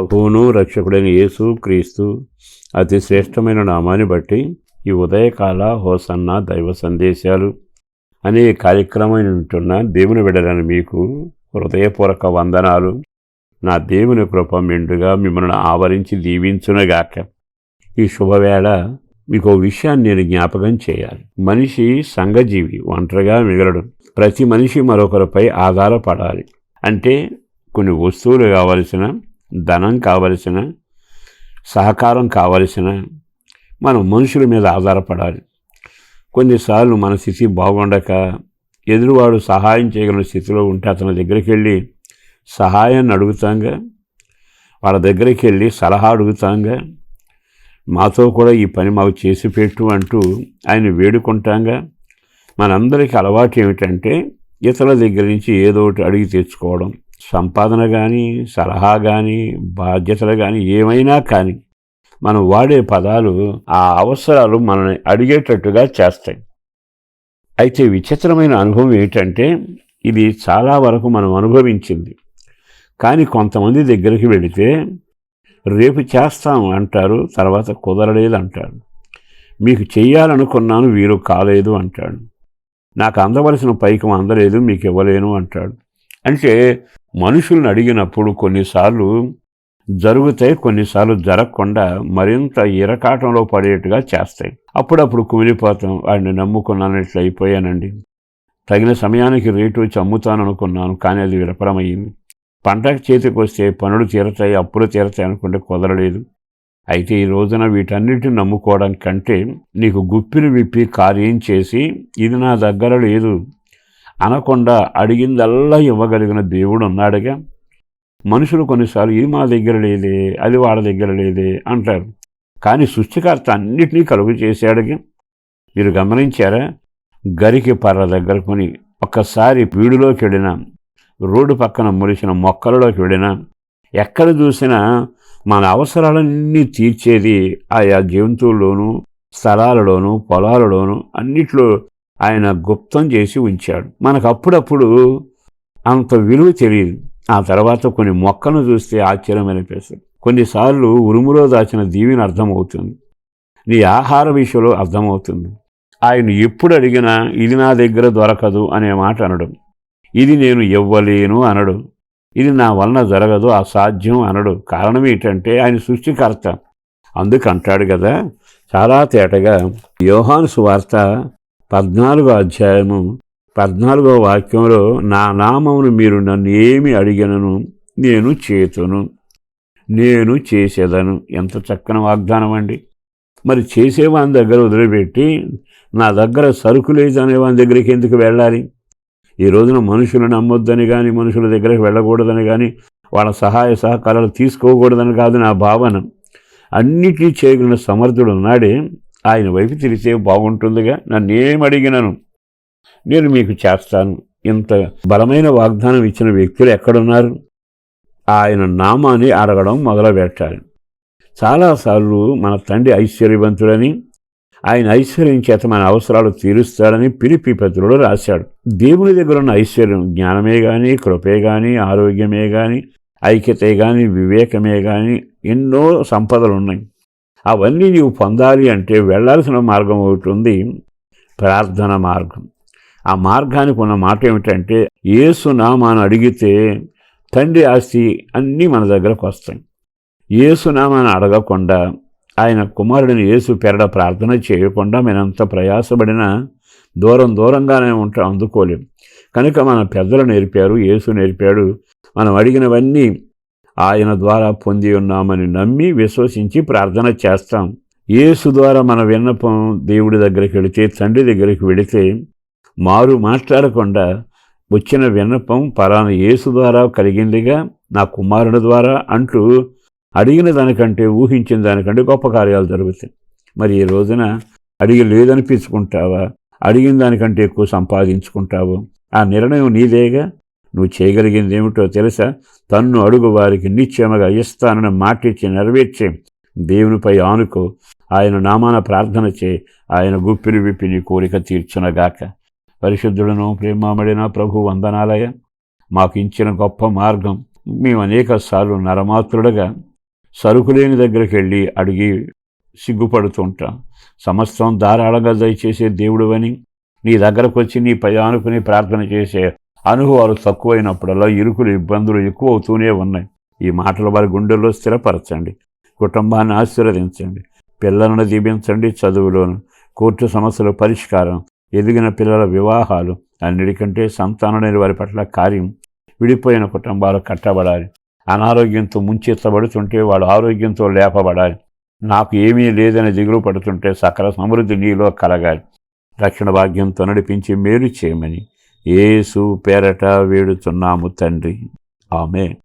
ప్రభువును రక్షకుడైన యేసు క్రీస్తు అతి శ్రేష్టమైన నామాన్ని బట్టి ఈ ఉదయకాల హోసన్న దైవ సందేశాలు అనే కార్యక్రమం ఉంటున్న దేవుని విడలని మీకు హృదయపూర్వక వందనాలు. నా దేవుని కృప మెండుగా మిమ్మల్ని ఆవరించి దీవించునగాక. ఈ శుభవేళ మీకు విషయాన్ని నేను జ్ఞాపకం చేయాలి. మనిషి సంఘజీవి ఒంటరిగా మిగలడు. ప్రతి మనిషి మరొకరిపై ఆధారపడాలి. అంటే కొన్ని వస్తువులు కావలసిన ధనం కావలసిన సహకారం కావలసిన మనం మనుషుల మీద ఆధారపడాలి. కొన్నిసార్లు మన స్థితి బాగుండక ఎదురువాడు సహాయం చేయగలిగిన స్థితిలో ఉంటే అతని దగ్గరికి వెళ్ళి సహాయాన్ని అడుగుతాంగా వాళ్ళ దగ్గరికి వెళ్ళి సలహా అడుగుతాంగా మాతో కూడా ఈ పని మాకు చేసి పెట్టు అంటూ ఆయన వేడుకుంటాంగా. మనందరికీ అలవాటు ఏమిటంటే ఇతరుల దగ్గర నుంచి ఏదో ఒకటి అడిగి తెచ్చుకోవడం. సంపాదన కానీ సలహా కానీ బాధ్యతలు కానీ ఏమైనా కానీ మనం వాడే పదాలు ఆ అవసరాలు మనల్ని అడిగేటట్టుగా చేస్తాయి. అయితే విచిత్రమైన అనుభవం ఏంటంటే ఇది చాలా వరకు మనం అనుభవించింది. కానీ కొంతమంది దగ్గరికి వెళితే రేపు చేస్తాం అంటారు తర్వాత కుదరలేదు అంటాడు మీకు చెయ్యాలనుకున్నాను వీరు కాలేదు అంటాడు. నాకు అందవలసిన పైకం అందలేదు మీకు ఇవ్వలేను అంటాడు. అంటే మనుషుల్ని అడిగినప్పుడు కొన్నిసార్లు జరుగుతాయి కొన్నిసార్లు జరగకుండా మరింత ఇరకాటంలో పడేట్టుగా చేస్తాయి. అప్పుడప్పుడు కుమిలిపోతాం వాడిని నమ్ముకున్నానట్లు అయిపోయానండి తగిన సమయానికి రేటు వచ్చి అమ్ముతాను అనుకున్నాను కానీ అది విరపరమయ్యింది పంటకు చేతికి వస్తే పనులు తీరతాయి అప్పులు తీరతాయి అనుకుంటే కుదరలేదు. అయితే ఈ రోజున వీటన్నిటిని నమ్ముకోవడం కంటే నీకు గుప్పిని విప్పి కార్యం చేసి ఇది నా దగ్గర లేదు అనకుండా అడిగిందల్లా ఇవ్వగలిగిన దేవుడు ఉన్నాడుగా. మనుషులు కొన్నిసార్లు ఇది మా దగ్గర లేదే అది వాళ్ళ దగ్గర లేదే అంటారు. కానీ సృష్టికర్త అన్నిటినీ కలుగు చేశాడుగా. మీరు గమనించారా? గరికి పర్ర దగ్గర కొని ఒక్కసారి పీడులోకి వెళ్ళినా రోడ్డు పక్కన మురిసిన మొక్కలలోకి వెళ్ళినా ఎక్కడ చూసినా మన అవసరాలన్నీ తీర్చేది ఆయా జంతువుల్లోనూ స్థలాలలోనూ పొలాలలోనూ అన్నిట్లో ఆయన గుప్తం చేసి ఉంచాడు. మనకు అప్పుడప్పుడు అంత విలువ తెలియదు. ఆ తర్వాత కొన్ని మొక్కను చూస్తే ఆశ్చర్యం అనిపిస్తుంది కొన్నిసార్లు ఉరుములో దాచిన దీవిని అర్థమవుతుంది. నీ ఆహార విషయంలో అర్థమవుతుంది. ఆయన ఎప్పుడు అడిగినా ఇది నా దగ్గర దొరకదు అనే మాట అనడం. ఇది నేను ఇవ్వలేను అనడు. ఇది నా వలన జరగదు అసాధ్యం అనడు. కారణం ఏంటంటే ఆయన సృష్టికర్త. అందుకు అంటాడు కదా చాలా తేటగా యోహాను సువార్త పద్నాలుగో అధ్యాయము పద్నాలుగో వాక్యంలో నా నామమును మీరు నన్ను ఏమి అడిగినను నేను చేతును నేను చేసేదను. ఎంత చక్కని వాగ్దానం అండి. మరి చేసేవాని దగ్గర వదిలిపెట్టి నా దగ్గర సరుకు లేదు అనేవాని దగ్గరికి ఎందుకు వెళ్ళాలి? ఈ రోజున మనుషులు నమ్మొద్దని కానీ మనుషుల దగ్గరికి వెళ్ళకూడదని కానీ వాళ్ళ సహాయ సహకారాలు తీసుకోకూడదని కాదు నా భావన. అన్నిటినీ చేయగలిగిన సమర్థుడు ఉన్నాడే. ఆయన వైపు తెలిసే బాగుంటుందిగా. నన్నేం అడిగినను? నేను మీకు చేస్తాను. ఇంత బలమైన వాగ్దానం ఇచ్చిన వ్యక్తులు ఎక్కడున్నారు? ఆయన నామాన్ని అడగడం మొదలుపెట్టాలి చాలాసార్లు మన తండ్రి ఐశ్వర్యవంతుడని ఆయన ఐశ్వర్యం చేత మన అవసరాలు తీరుస్తాడని పిలిపి పత్రుడు రాశాడు. దేవుని దగ్గర ఉన్న ఐశ్వర్యం జ్ఞానమే కానీ కృపే కానీ ఆరోగ్యమే కానీ ఐక్యతే కానీ వివేకమే కానీ ఎన్నో సంపదలు ఉన్నాయి అవన్నీ నీవు పొందాలి అంటే వెళ్ళాల్సిన మార్గం ఒకటి ఉంది ప్రార్థన మార్గం. ఆ మార్గానికి ఉన్న మాట ఏమిటంటే ఏసు నామాను అడిగితే తండ్రి ఆస్తి అన్నీ మన దగ్గరకు వస్తాయి. ఏసునామాను అడగకుండా ఆయన కుమారుడిని ఏసు పెరడ ప్రార్థన చేయకుండా మేనంత ప్రయాసపడిన దూరం దూరంగానే ఉంటాం అందుకోలేం. కనుక మన పెద్దలు నేర్పారు ఏసు నేర్పాడు. మనం అడిగినవన్నీ ఆయన ద్వారా పొంది ఉన్నామని నమ్మి విశ్వసించి ప్రార్థన చేస్తాం. యేసు ద్వారా మన విన్నపం దేవుడి దగ్గరికి వెళితే తండ్రి దగ్గరికి వెళితే మారు మాట్లాడకుండా వచ్చిన విన్నపం పలానా యేసు ద్వారా కలిగిందిగా నా కుమారుడు ద్వారా అంటూ అడిగిన దానికంటే ఊహించిన దానికంటే గొప్ప కార్యాలు జరుగుతాయి. మరి ఈ రోజున అడిగి లేదనిపించుకుంటావా? అడిగిన దానికంటే ఎక్కువ సంపాదించుకుంటావు? ఆ నిర్ణయం నీదేగా? నువ్వు చేయగలిగింది ఏమిటో తెలుసా? తన్ను అడుగు వారికి నిశ్చయముగా ఇస్తానని మాటిచ్చి నెరవేర్చే దేవునిపై ఆనుకో. ఆయన నామాన ప్రార్థన చే ఆయన గుప్పిని విప్పి నీ కోరిక తీర్చునగాక. పరిశుద్ధుడను ప్రేమామడిన ప్రభు వందనాలయ. మాకు ఇచ్చిన గొప్ప మార్గం. మేము అనేక సార్లు నరమాత్రుడుగా సరుకులేని దగ్గరికి వెళ్ళి అడిగి సిగ్గుపడుతుంటాం. సమస్తం ధారాళంగా దయచేసే దేవుడువని నీ దగ్గరకు వచ్చి నీ పై ఆనుకుని ప్రార్థన చేసే అనుభవాలు తక్కువైనప్పుడల్లా ఇరుకులు ఇబ్బందులు ఎక్కువ అవుతూనే ఉన్నాయి. ఈ మాటలు వారి గుండెల్లో స్థిరపరచండి. కుటుంబాన్ని ఆశీర్వదించండి. పిల్లలను దీపించండి చదువులోను కోర్టు సమస్యల పరిష్కారం ఎదిగిన పిల్లల వివాహాలు అన్నిటికంటే సంతానమైన వారి పట్ల కార్యం. విడిపోయిన కుటుంబాలు కట్టబడాలి. అనారోగ్యంతో ముంచెత్తబడుతుంటే వాడు ఆరోగ్యంతో లేపబడాలి. నాకు ఏమీ లేదని దిగులు పడుతుంటే సకల సమృద్ధి నీలో కలగాలి. రక్షణ భాగ్యంతో నడిపించి మేలు చేయమని ఏసు పేరట వేడుతున్నాము తండ్రి. ఆమె